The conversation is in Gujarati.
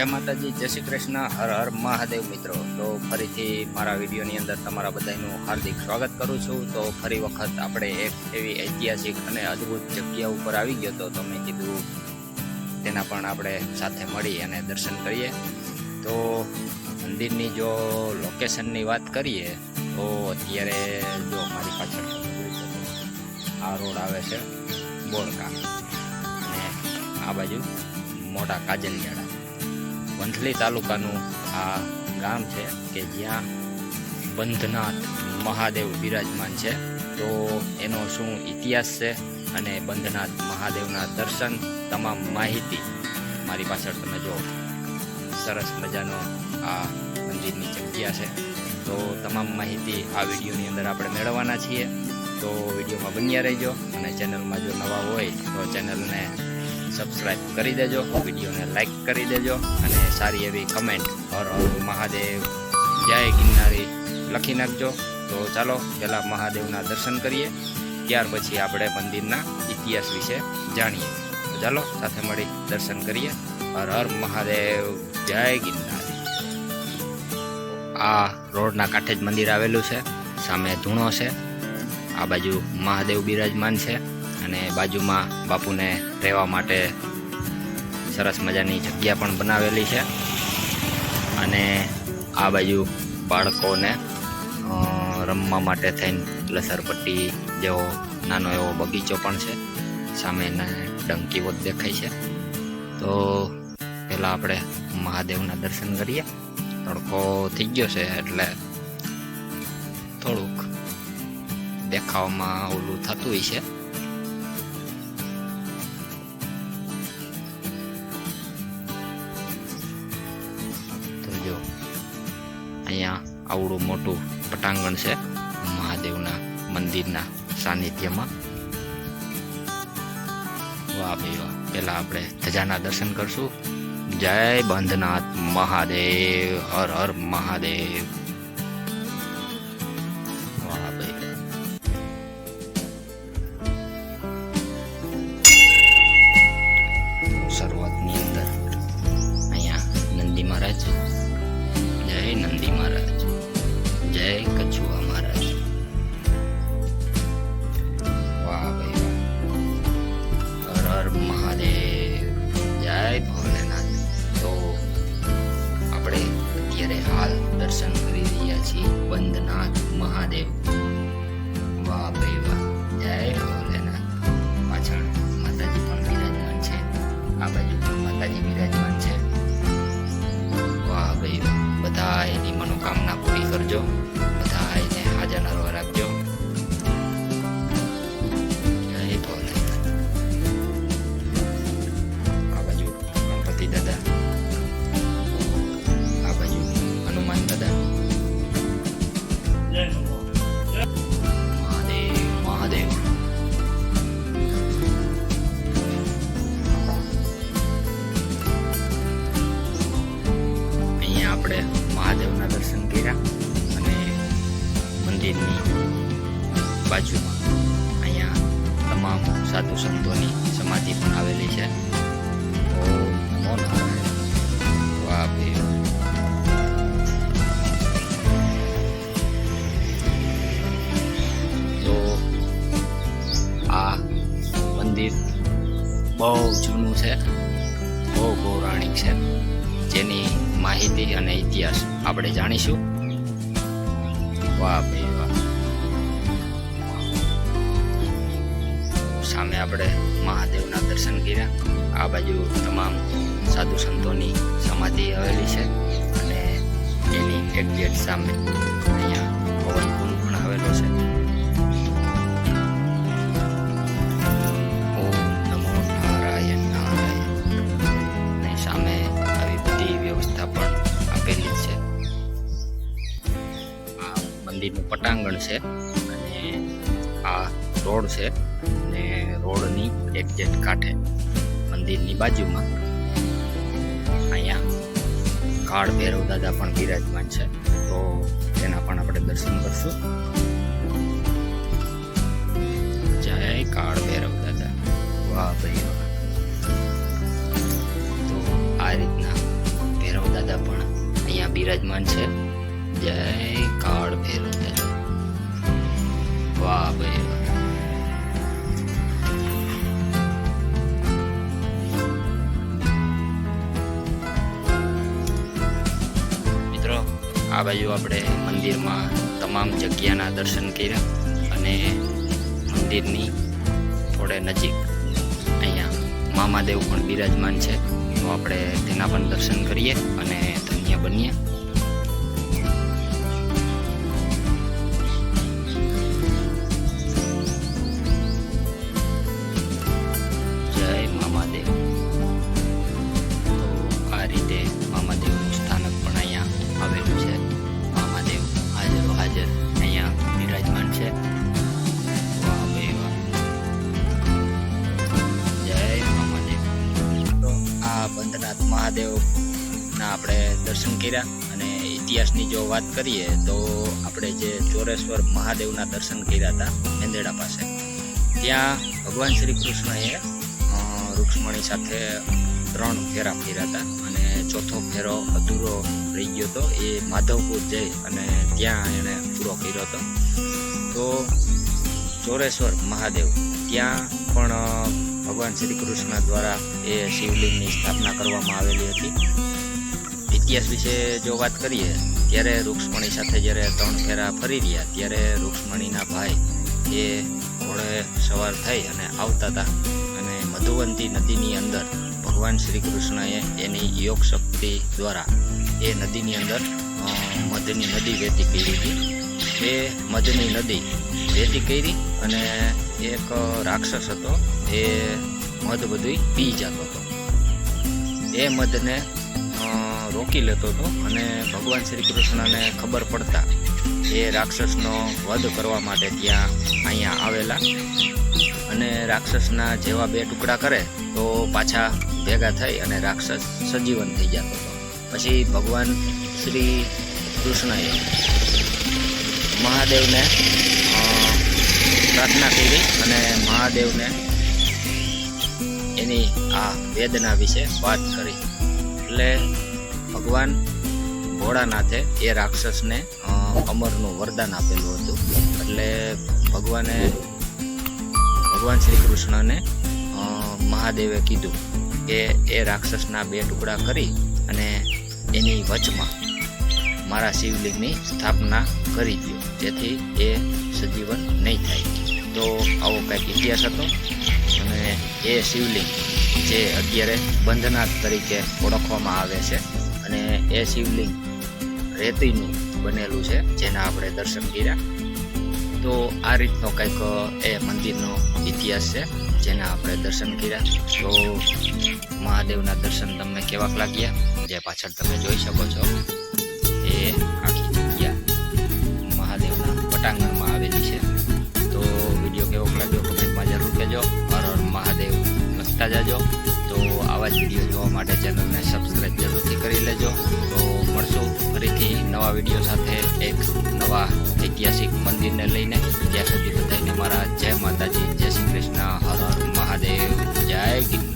જય માતાજી, જય શ્રી કૃષ્ણ, હર હર મહાદેવ મિત્રો. તો ફરીથી મારા વિડીયોની અંદર તમારા બધાનું હાર્દિક સ્વાગત કરું છું. તો ફરી વખત આપણે એક એવી ઐતિહાસિક અને અદ્ભુત જગ્યા ઉપર આવી ગયો તો તમે કીધું તેના પણ આપણે સાથે મળી અને દર્શન કરીએ. તો મંદિરની જો લોકેશનની વાત કરીએ, તો અત્યારે જો મારી પાછળ આ રોડ આવે છે બોરકા. અને આ બાજુ મોટા કાજલિયાળા વંથલી તાલુકાનું આ ગામ છે કે જ્યાં બંધનાથ મહાદેવ બિરાજમાન છે. તો એનો શું ઇતિહાસ છે અને બંધનાથ મહાદેવના દર્શન, તમામ માહિતી મારી પાછળ તમે જો સરસ મજાનો આ મંદિરની જગ્યા છે. તો તમામ માહિતી આ વિડીયોની અંદર આપણે મેળવવાના છીએ. તો વિડીયોમાં બન્યા રહેજો અને ચેનલમાં જો નવા હોય તો ચેનલને સબસ્ક્રાઈબ કરી દેજો, વિડીયોને લાઈક કરી દેજો અને સારી એવી કમેન્ટ હર હર મહાદેવ જય ગિરનારી લખી નાખજો. તો ચાલો, પહેલાં મહાદેવના દર્શન કરીએ. ત્યાર પછી આપણે મંદિરના ઇતિહાસ વિશે જાણીએ. તો ચાલો, સાથે મળી દર્શન કરીએ. હર હર મહાદેવ, જય ગિરનારી. આ રોડના કાંઠે જ મંદિર આવેલું છે. સામે ધૂણો છે. આ બાજુ મહાદેવ બિરાજમાન છે. અને બાજુમાં બાપુને રહેવા માટે સરસ મજાની જગ્યા પણ બનાવેલી છે. અને આ બાજુ બાળકોને રમવા માટે થઈને લસરપટ્ટી જેવો નાનો એવો બગીચો પણ છે. સામેના ડંકીઓ દેખાય છે. તો પહેલાં આપણે મહાદેવના દર્શન કરીએ. તડકો થઈ ગયો છે એટલે થોડુંક દેખાવામાં ઓલું થતું હોય છે. અહીંયા આવડું મોટું પટાંગણ છે, મહાદેવના મંદિરના સાનિધ્યમાં. વાહ ભાઈ વાહ. પેલા આપણે ધજાના દર્શન કરશું. જય બંધનાથ મહાદેવ, હર હર મહાદેવ. મનોકામના પૂરી કરજો. મંદિરની બાજુમાં અહીંયા તમામ સાધુ સંતોની સમાધિ પણ આવેલી છે. તો વાહ. તો આ મંદિર બહુ જૂનું છે, બહુ પૌરાણિક છે. જેની માહિતી અને ઇતિહાસ આપણે જાણીશું. વાહ સામે આપણે મહાદેવના દર્શન કર્યા. આ બાજુ તમામ સાધુ સંતોની સમાધિ આવેલી છે અને એની એક્ઝેક્ટ સામે મંદિરનું પટાંગણ છે અને આ રોડ છે અને રોડની એક્ઝેક્ટ કાંઠે મંદિરની બાજુમાં અહીંયા કાળ ભૈરવ દાદા પણ બિરાજમાન છે. તો તેના પણ આપણે દર્શન કરશું. આ બાજુ આપણે મંદિરમાં તમામ જગ્યાના દર્શન કર્યા અને મંદિરની થોડે નજીક અહીંયા મામાદેવ પણ બિરાજમાન છે. તો આપણે તેના પણ દર્શન કરીએ અને ધન્ય બનીએ. આ બંધનાથ મહાદેવના આપણે દર્શન કર્યા અને ઇતિહાસની જો વાત કરીએ તો આપણે જે ચોરેશ્વર મહાદેવના દર્શન કર્યા હતા મેંદેડા પાસે, ત્યાં ભગવાન શ્રી કૃષ્ણએ રૂક્ષ્મણી સાથે ત્રણ ફેરા ફેર્યા હતા અને ચોથો ફેરો અધૂરો રહી ગયો હતો, એ માધવપુર જઈ અને ત્યાં એણે પૂરો કર્યો હતો. તો ચોરેશ્વર મહાદેવ, ત્યાં પણ ભગવાન શ્રી કૃષ્ણ દ્વારા એ શિવલિંગની સ્થાપના કરવામાં આવેલી હતી. ઇતિહાસ વિશે જો વાત કરીએ, ત્યારે રૂક્ષ્મણી સાથે જ્યારે ત્રણ ફેરા ફરી રહ્યા, ત્યારે રૂક્ષ્મણીના ભાઈ એ ઘોડે સવાર થઈ અને આવતા હતા. અને મધુવંતી નદીની અંદર ભગવાન શ્રી કૃષ્ણએ એની યોગ શક્તિ દ્વારા એ નદીની અંદર મધની નદી વહેતી કરી હતી. એ મધની નદી વહેતી કરી અને એક રાક્ષસ હતો, એ મધ બધું પી જતો હતો. એ મધને રોકી લેતો હતો અને ભગવાન શ્રી કૃષ્ણને ખબર પડતા એ રાક્ષસનો વધ કરવા માટે ત્યાં અહીંયા આવેલા અને રાક્ષસના જેવા બે ટુકડા કરે તો પાછા ભેગા થઈ અને રાક્ષસ સજીવન થઈ જતો હતો. પછી ભગવાન શ્રી કૃષ્ણએ મહાદેવને પ્રાર્થના કરી અને મહાદેવને એની આ વેદના વિશે વાત કરી. એટલે ભગવાન ભોળાનાથે એ રાક્ષસને અમરનું વરદાન આપેલું હતું. એટલે ભગવાને, ભગવાન શ્રી કૃષ્ણને મહાદેવે કીધું કે એ રાક્ષસના બે ટુકડા કરી અને એની વચમાં મારા શિવલિંગની સ્થાપના કરી દો જેથી એ સજીવન નહીં થાય. તો આવો કંઈક ઇતિહાસ હતો, અને એ શિવલિંગ જે અત્યારે બંધનાથ તરીકે ઓળખવામાં આવે છે, અને એ શિવલિંગ રેતીનું બનેલું છે, જેના આપણે દર્શન કર્યા. તો આ રીતનો કંઈક એ મંદિરનો ઇતિહાસ છે, જેના આપણે દર્શન કર્યા. તો મહાદેવના દર્શન તમને કેવાક લાગ્યા? જે પાછળ તમે જોઈ શકો છો. મહાદેવના પટાંગણમાં આવેલી છે. તો વીડિયો કેવો લાગ્યો? કમેન્ટમાં જરૂર કહેજો. હર મહાદેવ. લખતા જાજો. તો આવા જ વીડિયો જોવા માટે ચેનલને સબસ્ક્રાઈબ જરૂરથી કરી લેજો. તો મળશું ફરીથી નવા વીડિયો સાથે એક નવા ઐતિહાસિક મંદિરને લઈને. ત્યાં સુધી બધાને મારા જય માતાજી, જય શ્રી કૃષ્ણ. હર હર મહાદેવ. જય ગિરનાર